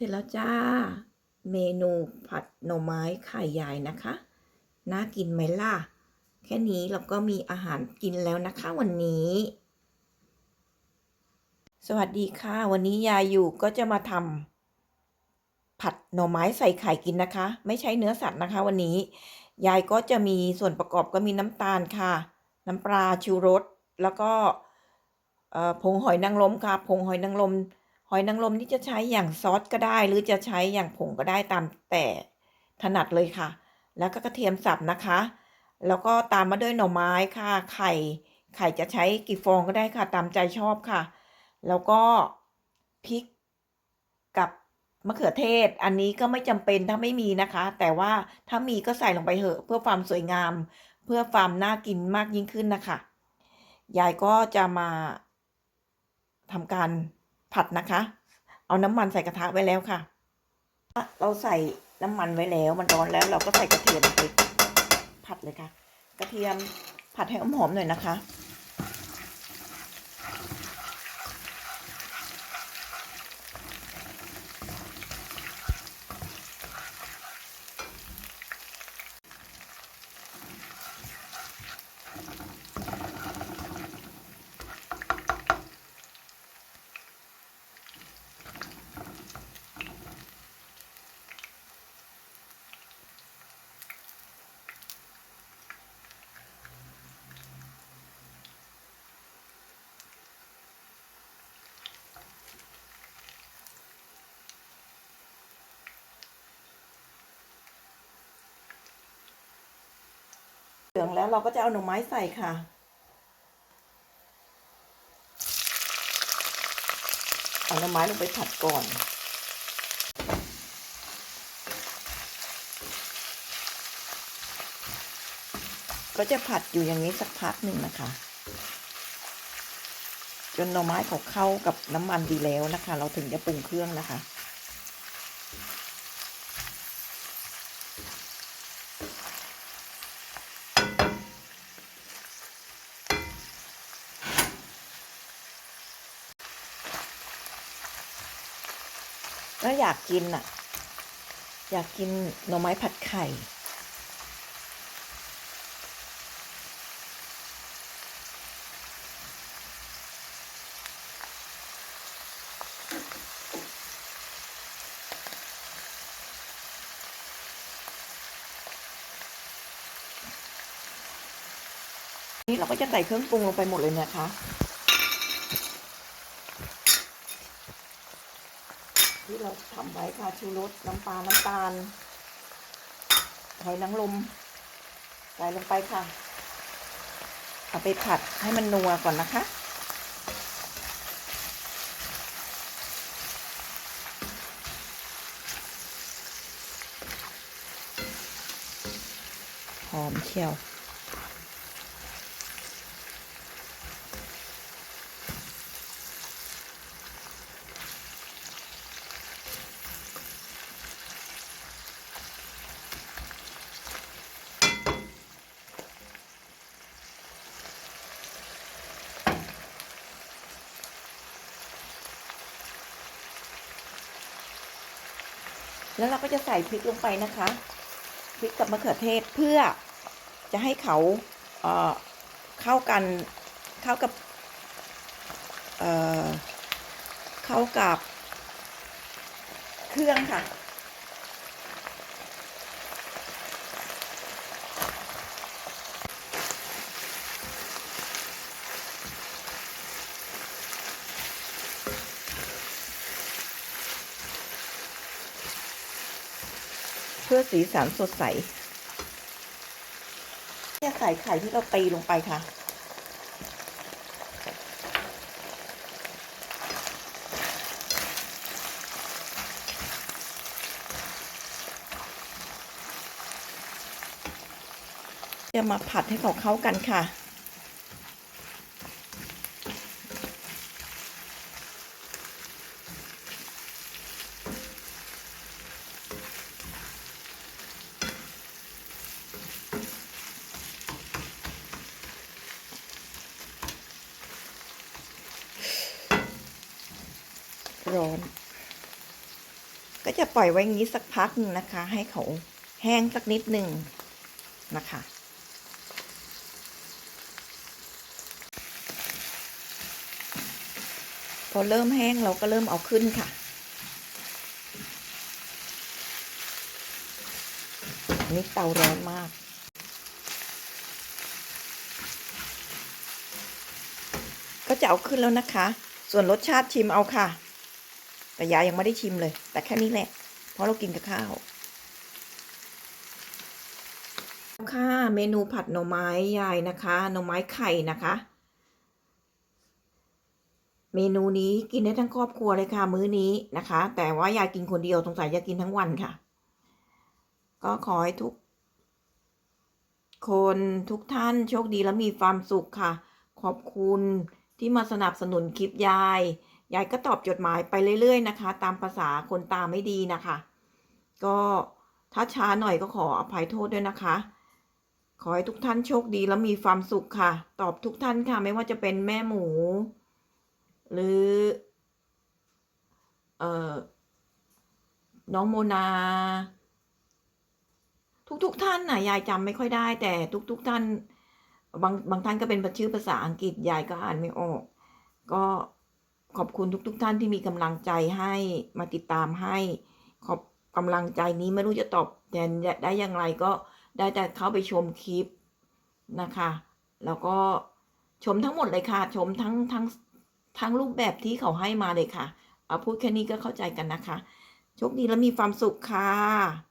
เสร็จแล้วจ้า เมนูผัดหน่อไม้ไข่ยายนะคะ น่ากินไหมล่ะ แค่นี้เราก็มีอาหารกินแล้วนะคะวันนี้ สวัสดีค่ะ วันนี้ยายอยู่ก็จะมาทำผัดหน่อไม้ใส่ไข่กินนะคะ ไม่ใช่เนื้อสัตว์นะคะ วันนี้ ยายก็จะมีส่วนประกอบก็มีน้ำตาลค่ะ น้ำปลาชูรสแล้วก็ผงหอยนางรมค่ะผงหอยนางรม หอยนางรมนี่จะใช้อย่างซอสก็ได้ หรือจะใช้อย่างผงก็ได้ตามแต่ถนัดเลยค่ะ แล้วก็กระเทียมสับนะคะ แล้วก็ตามมาด้วยหน่อไม้ค่ะ ไข่ ไข่จะใช้กี่ฟองก็ได้ค่ะ ตามใจชอบค่ะ แล้วก็พริกกับมะเขือเทศ อันนี้ก็ไม่จำเป็นถ้าไม่มีนะคะ แต่ว่าถ้ามีก็ใส่ลงไปเถอะเพื่อความสวยงาม เพื่อความน่ากินมากยิ่งขึ้นนะคะ ยายก็จะมาทำการ ผัดนะคะ เอาน้ำมันใส่กระทะไว้แล้วค่ะ เราใส่น้ำมันไว้แล้วมันร้อนแล้วเราก็ใส่กระเทียมไปผัดเลยค่ะ กระเทียมผัดให้หอมๆหน่อยนะคะ เหลืองแล้วเราก็จะเอาหน่อไม้ใส่ค่ะ เอาหน่อไม้ลงไปผัดก่อนก็จะผัดอยู่อย่างนี้สักพักหนึ่งนะคะ จนหน่อไม้เขาเข้ากับน้ำมันดีแล้วนะคะ เราถึงจะปรุงเครื่องนะคะ แล้วอยากกินอะ อยากกินหน่อไม้ผัดไข่ นี่เราก็จะใส่เครื่องปรุงลงไปหมดเลยนะคะ ที่เราทำไว้ค่ะชูรสน้ำปลาน้ำตาลหอยนางรมใส่ลงไปค่ะ เอาไปผัดให้มันนัวก่อนนะคะ หอมเชียว แล้วเราก็จะใส่พริกลงไปนะคะพริกกับมะเขือเทศเพื่อจะให้เขาเเข้ากันเข้ากับเเข้ากับเครื่องค่ะ พื่อสีสันสดใสจะใส่ไข่ที่เราตีลงไปค่ะจะมาผัดให้เขาเข้ากันค่ะ ร้อน ก็จะปล่อยไว้งนี้สักพักหนึ่งนะคะ ให้เขาแห้งสักนิดหนึ่งนะคะ พอเริ่มแห้งเราก็เริ่มเอาขึ้นค่ะนนี้เตาร้อนมากก็จะเอาขึ้นแล้วนะคะ ส่วนรสชาติชิมเอาค่ะ แต่ยายยังไม่ได้ชิมเลย แต่แค่นี้แหละ เพราะเรากินกับข้าว ค่ะ เมนูผัดหน่อไม้ยายนะคะหน่อไม้ไข่นะคะ เมนูนี้กินได้ทั้งครอบครัวเลยค่ะมื้อนี้นะคะ แต่ว่ายายกินคนเดียวสงสัยจะกินทั้งวันค่ะ ก็ขอให้ทุก คนทุกท่านโชคดีและมีความสุขค่ะ ขอบคุณที่มาสนับสนุนคลิปยาย ยายก็ตอบจดหมายไปเรื่อยๆนะคะ ตามภาษาคนตาไม่ดีนะคะ ก็ถ้าช้าหน่อยก็ขออภัยโทษด้วยนะคะ ขอให้ทุกท่านโชคดีและมีความสุขค่ะ ตอบทุกท่านค่ะ ไม่ว่าจะเป็นแม่หมู หรือ เอ่อ น้องโมนา ทุกๆทท่านน่ะ ยายจำไม่ค่อยได้ แต่ทุกๆทท่าน บางบางท่านก็เป็นชื่อภาษาอังกฤษ ยายก็อ่านไม่ออก ก็ ขอบคุณทุกๆทท่านที่มีกำลังใจให้มาติดตามให้ ขอบกำลังใจนี้ไม่รู้จะตอบแทนได้อย่างไรก็ได้แต่เข้าไปชมคลิปนะคะ แล้วก็ชมทั้งหมดเลยค่ะ ชมทั้งทั้งทั้งรูปแบบที่เขาให้มาเลยค่ะ เอาพูดแค่นี้ก็เข้าใจกันนะคะโชคดีและมีความสุขค่ะ